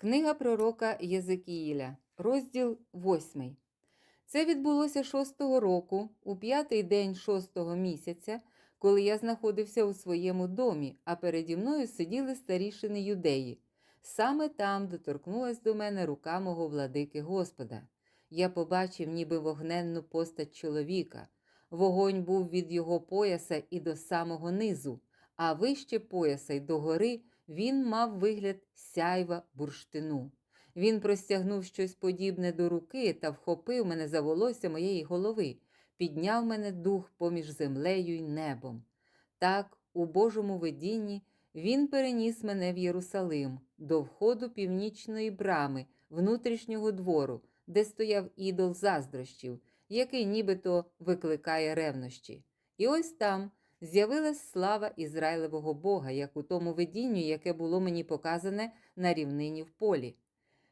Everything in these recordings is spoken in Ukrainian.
Книга пророка Єзекіїля, розділ 8. Це відбулося шостого року, у п'ятий день шостого місяця, коли я знаходився у своєму домі, а переді мною сиділи старішини юдеї. Саме там доторкнулась до мене рука мого владики Господа. Я побачив ніби вогненну постать чоловіка. Вогонь був від його пояса і до самого низу, а вище пояса й догори він мав вигляд сяйва бурштину. Він простягнув щось подібне до руки та вхопив мене за волосся моєї голови, підняв мене дух поміж землею й небом. Так, у Божому видінні, він переніс мене в Єрусалим до входу північної брами, внутрішнього двору, де стояв ідол заздрощів, який нібито викликає ревнощі. І ось там з'явилась слава Ізраїлевого Бога, як у тому видінню, яке було мені показане на рівнині в полі.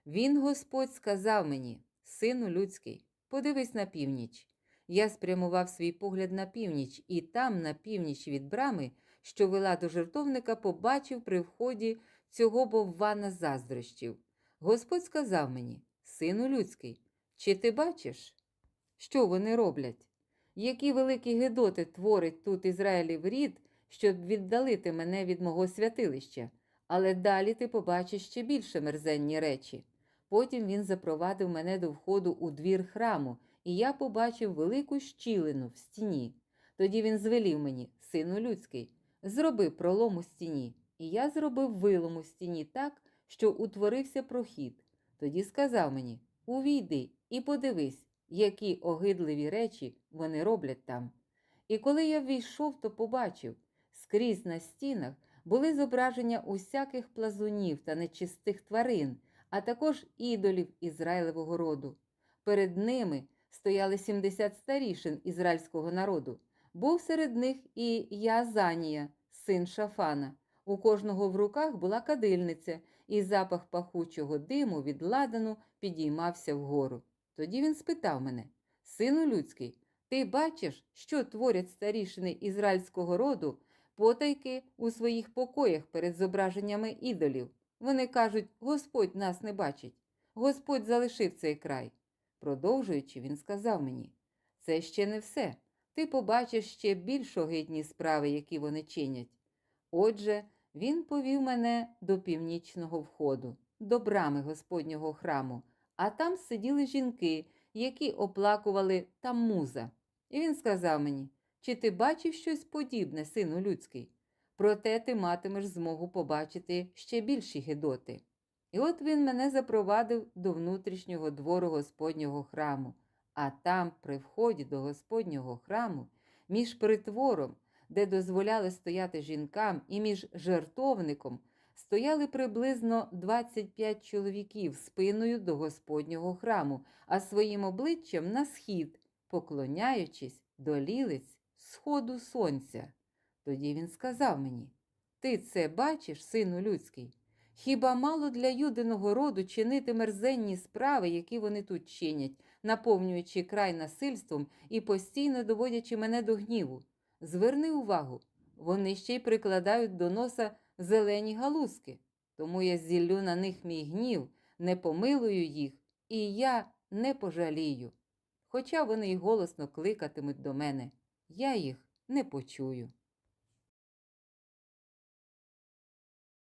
Він, Господь, сказав мені, сину людський, подивись на північ. Я спрямував свій погляд на північ, і там, на північ від брами, що вела до жертовника, побачив при вході цього боввана заздрощів. Господь сказав мені, сину людський, чи ти бачиш, що вони роблять? Які великі гидоти творить тут Ізраїлів рід, щоб віддалити мене від мого святилища, але далі ти побачиш ще більше мерзенні речі. Потім він запровадив мене до входу у двір храму, і я побачив велику щілину в стіні. Тоді він звелів мені, сину людський, зроби пролом у стіні. І я зробив вилом у стіні так, що утворився прохід. Тоді сказав мені: Увійди і подивись, які огидливі речі вони роблять там. І коли я ввійшов, то побачив, скрізь на стінах були зображення усяких плазунів та нечистих тварин, а також ідолів Ізраїлевого роду. Перед ними стояли 70 старішин ізраїльського народу. Був серед них і Язанія, син Шафана. У кожного в руках була кадильниця, і запах пахучого диму від ладану підіймався вгору. Тоді він спитав мене: Сину людський, ти бачиш, що творять старішини ізраїльського роду потайки у своїх покоях перед зображеннями ідолів? Вони кажуть, Господь нас не бачить, Господь залишив цей край. Продовжуючи, він сказав мені: це ще не все. Ти побачиш ще більш огидні справи, які вони чинять. Отже, він повів мене до північного входу, до брами Господнього храму, а там сиділи жінки, які оплакували там муза. І він сказав мені: Чи ти бачив щось подібне, сину людський? Проте ти матимеш змогу побачити ще більші гидоти. І от він мене запровадив до внутрішнього двору Господнього храму, а там, при вході до Господнього храму, між притвором, де дозволяли стояти жінкам, і між жертовником, стояли приблизно 25 чоловіків спиною до Господнього храму, а своїм обличчям на схід, поклоняючись до лілиць сходу сонця. Тоді він сказав мені: Ти це бачиш, сину людський? Хіба мало для юдиного роду чинити мерзенні справи, які вони тут чинять, наповнюючи край насильством і постійно доводячи мене до гніву? Зверни увагу, вони ще й прикладають до носа зелені галузки, тому я зіллю на них мій гнів, не помилую їх, і я не пожалію. Хоча вони й голосно кликатимуть до мене, я їх не почую.